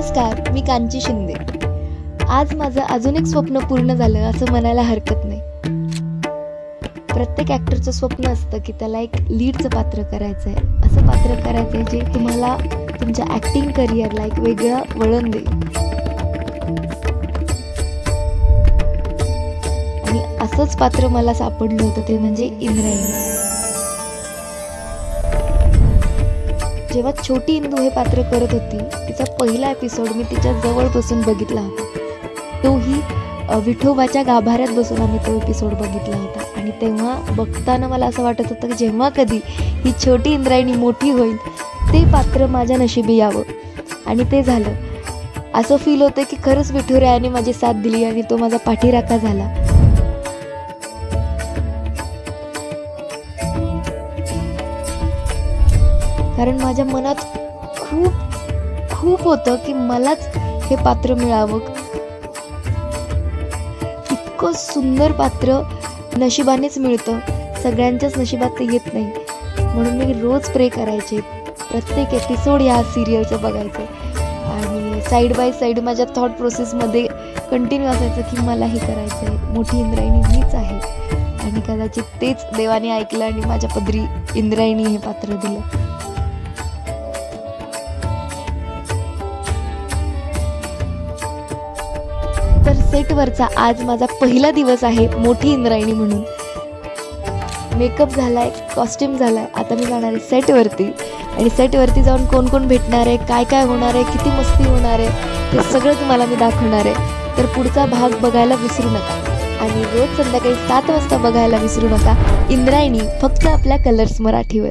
नमस्कार मी कांची शिंदे. आज माझं अजून एक स्वप्न पूर्ण झालं असं म्हणायला हरकत नाही. प्रत्येक ॲक्टरचं स्वप्न असतं की त्याला एक लीडचं पात्र करायचं आहे असं पात्र करायचं आहे जे तुम्हाला तुमच्या ॲक्टिंग करिअरला एक वेगळं वळण देईल. आणि असंच पात्र मला सापडलं होतं ते म्हणजे इंद्रायणी. जेव्हा छोटी इंदू हे पात्र करत होती तिचा पहिला एपिसोड मी तिच्या जवळ बसून बघितला होता. तोही विठोबाच्या गाभाऱ्यात बसून आम्ही तो एपिसोड बघितला होता. आणि तेव्हा बघताना मला असं वाटत होतं की जेव्हा कधी ही छोटी इंद्रायणी मोठी होईल ते पात्र माझ्या नशिबी यावं. आणि ते झालं. असं फील होतं की खरंच विठुरायाने माझी साथ दिली आणि तो माझा पाठीराखा झाला. कारण माझ्या मनात खूप खूप होतं की मलाच हे पात्र मिळावं. इतकं सुंदर पात्र नशिबानेच मिळतं. सगळ्यांच्याच नशिबात ते येत नाही. म्हणून मी रोज प्रे करायचे. प्रत्येक एपिसोड या सिरियलचं बघायचं. आणि साईड बाय साईड माझ्या थॉट प्रोसेसमध्ये कंटिन्यू असायचं की मला हे करायचं आहे. मोठी इंद्रायणी मीच आहे. आणि कदाचित तेच देवाने ऐकलं आणि माझ्या पदरी इंद्रायणी हे पात्र दिलं. तर सेटवरचा आज माझा पहिला दिवस आहे मोठी इंद्रायणी म्हणून. मेकअप झाला आहे कॉस्ट्युम आहे आता मी जाणार आहे सेटवरती. आणि सेटवरती जाऊन कोण कोण भेटणार आहे काय काय होणार आहे किती मस्ती होणार आहे ते सगळं तुम्हाला मी दाखवणार आहे. तर पुढचा भाग बघायला विसरू नका. आणि रोज संध्याकाळी सात वाजता बघायला विसरू नका. इंद्रायणी फक्त आपल्या कलर्स मराठीवर.